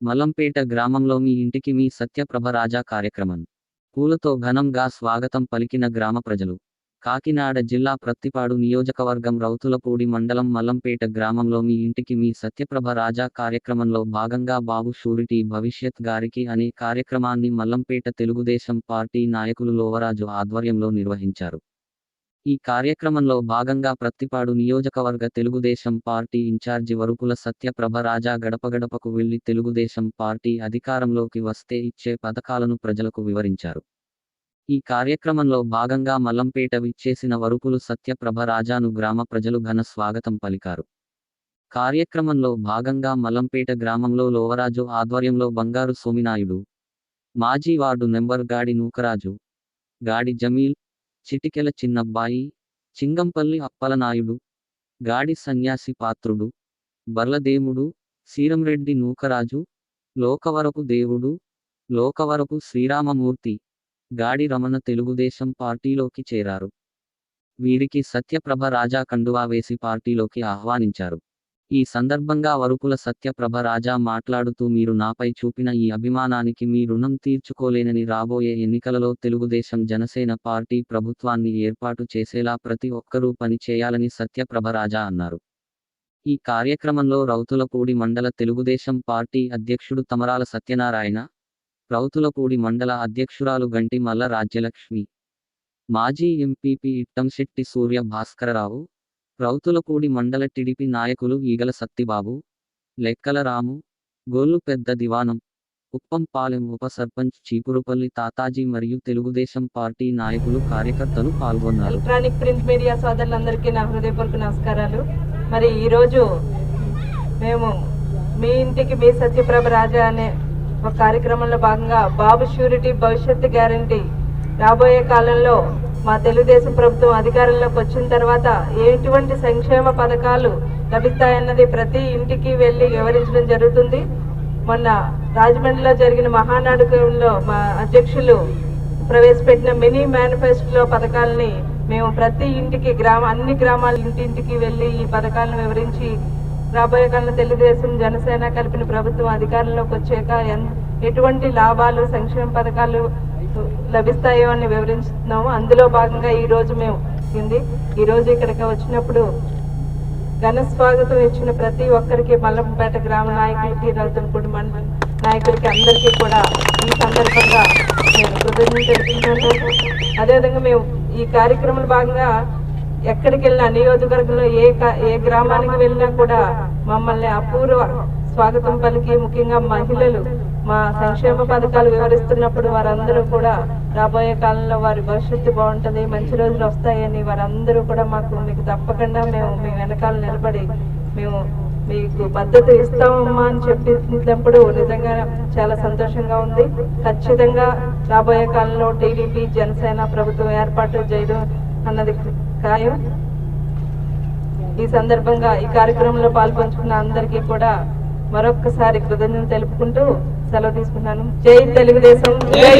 మలంపేట గ్రామంలో మీ ఇంటికి మీ సత్యప్రభ రాజా కార్యక్రమం. పూలతో ఘనంగా స్వాగతం పలికిన గ్రామ ప్రజలు. కాకినాడ జిల్లా ప్రత్తిపాడు నియోజకవర్గం రౌతులపూడి మండలం మల్లంపేట గ్రామంలో మీ ఇంటికి మీ సత్యప్రభ రాజా కార్యక్రమంలో భాగంగా బాబు షూరిటీ భవిష్యత్ గారికి అనే కార్యక్రమాన్ని మల్లంపేట తెలుగుదేశం పార్టీ నాయకులు లోవరాజు ఆధ్వర్యంలో నిర్వహించారు. ఈ కార్యక్రమంలో భాగంగా ప్రత్తిపాడు నియోజకవర్గ Telugu Desam party in charge Varupula Satyaprabha Raja గడపగడపకు వెళ్ళి తెలుగుదేశం పార్టీ అధికారంలోకి వస్తే ఇచ్చే పథకాలను ప్రజలకు వివరించారు. ఈ కార్యక్రమంలో భాగంగా మల్లంపేట విచ్చేసిన వరుపులు సత్యప్రభ రాజాను గ్రామ ప్రజలు ఘన స్వాగతం పలికారు. కార్యక్రమంలో భాగంగా మల్లంపేట గ్రామంలో లోవరాజు ఆధ్వర్యంలో బంగారు సోమినాయుడు మాజీ వార్డు నెంబర్ గాడి నూకరాజు గాడి జమీల్ చిటికెల చిన్నబ్బాయి చింగంపల్లి అప్పలనాయుడు గాడి సన్యాసి పాత్రుడు బర్లదేముడు సీరంరెడ్డి నూకరాజు లోకవరపు దేవుడు లోకవరపు శ్రీరామమూర్తి గాడి రమణ తెలుగుదేశం పార్టీలోకి చేరారు. వీరికి సత్యప్రభ రాజా కండువా వేసి పార్టీలోకి ఆహ్వానించారు. ఈ సందర్భంగా వరుపుల సత్యప్రభ రాజా మాట్లాడుతూ మీరు నాపై చూపిన ఈ అభిమానానికి మీ రుణం తీర్చుకోలేనని రాబోయే ఎన్నికలలో తెలుగుదేశం జనసేన పార్టీ ప్రభుత్వాన్ని ఏర్పాటు చేసేలా ప్రతి ఒక్కరూ పని చేయాలని సత్యప్రభ రాజా అన్నారు. ఈ కార్యక్రమంలో రౌతులపూడి మండల తెలుగుదేశం పార్టీ అధ్యక్షుడు తమరాల సత్యనారాయణ రౌతులపూడి మండల అధ్యక్షురాలు గంటి మల్ల రాజ్యలక్ష్మి మాజీ ఎంపీపీ ఇట్టంశెట్టి సూర్య భాస్కరరావు రౌతులపూడి మండల టిడిపి నాయకులు ఈగల సత్తిబాబు లెక్కల రాము గోల్లు పెద్ద దివానం ఉప్పంపాలెం ఉప సర్పంచ్ చీపురుపల్లి తాతాజీ మరియు తెలుగుదేశం పార్టీ నాయకులు కార్యకర్తలు పాల్గొన్నారు. ఎలక్ట్రానిక్ ప్రింట్ మీడియా సోదరులందరికీ నా హృదయపూర్వక నమస్కారాలు. మరి ఈరోజు మేము మీ ఇంటికి మీ సత్యప్రభ రాజా అనే ఒక కార్యక్రమంలో భాగంగా బాబు షూరిటీ భవిష్యత్తు గ్యారంటీ రాబోయే కాలంలో మా తెలుగుదేశం ప్రభుత్వం అధికారంలోకి వచ్చిన తర్వాత ఎటువంటి సంక్షేమ పథకాలు లభిస్తాయన్నది ప్రతి ఇంటికి వెళ్ళి వివరించడం జరుగుతుంది. మొన్న రాజమండ్రిలో జరిగిన మహానాడకంలో మా అధ్యక్షులు ప్రవేశపెట్టిన మినీ మేనిఫెస్టోలో పథకాలని మేము ప్రతి ఇంటికి గ్రామ అన్ని గ్రామాల ఇంటింటికి వెళ్ళి ఈ పథకాలను వివరించి రాబోయే కాలంలో తెలుగుదేశం జనసేన కలిపిన ప్రభుత్వం అధికారంలోకి వచ్చాక ఎటువంటి లాభాలు సంక్షేమ పథకాలు లభిస్తాయో అని వివరించుతున్నాము అందులో భాగంగా ఈ రోజు మేము ఈ రోజు ఇక్కడికి వచ్చినప్పుడు ఘన స్వాగతం ఇచ్చిన ప్రతి ఒక్కరికి మల్లంపేట గ్రామ నాయకులకి రౌతులపూడి మండల నాయకులకి అందరికీ కూడా ఈ సందర్భంగా నేను కృతజ్ఞతలు తెలుపుతున్నాను అదేవిధంగా మేము ఈ కార్యక్రమంలో భాగంగా ఎక్కడికి వెళ్ళినా నియోజకవర్గంలో ఏ ఏ గ్రామానికి వెళ్ళినా కూడా మమ్మల్ని అపూర్వ స్వాగతం పలికి ముఖ్యంగా మహిళలు మా సంక్షేమ పథకాలు వివరిస్తున్నప్పుడు వారందరూ కూడా రాబోయే కాలంలో వారి భవిష్యత్తు బాగుంటుంది మంచి రోజులు వస్తాయని వారందరూ కూడా మాకు మీకు తప్పకుండా మేము మీ వెనకాల నిలబడి మేము మీకు మద్దతు ఇస్తామమ్మా అని చెప్పినప్పుడు నిజంగా చాలా సంతోషంగా ఉంది. ఖచ్చితంగా రాబోయే కాలంలో టీడీపీ జనసేన ప్రభుత్వం ఏర్పాటు చేయడం అన్నది ఖాయం. ఈ సందర్భంగా ఈ కార్యక్రమంలో పాల్పంచుకున్న అందరికీ కూడా మరొక్కసారి కృతజ్ఞతలు తెలుపుకుంటూ సెలవు తీసుకున్నాను. జై తెలుగుదేశం. జై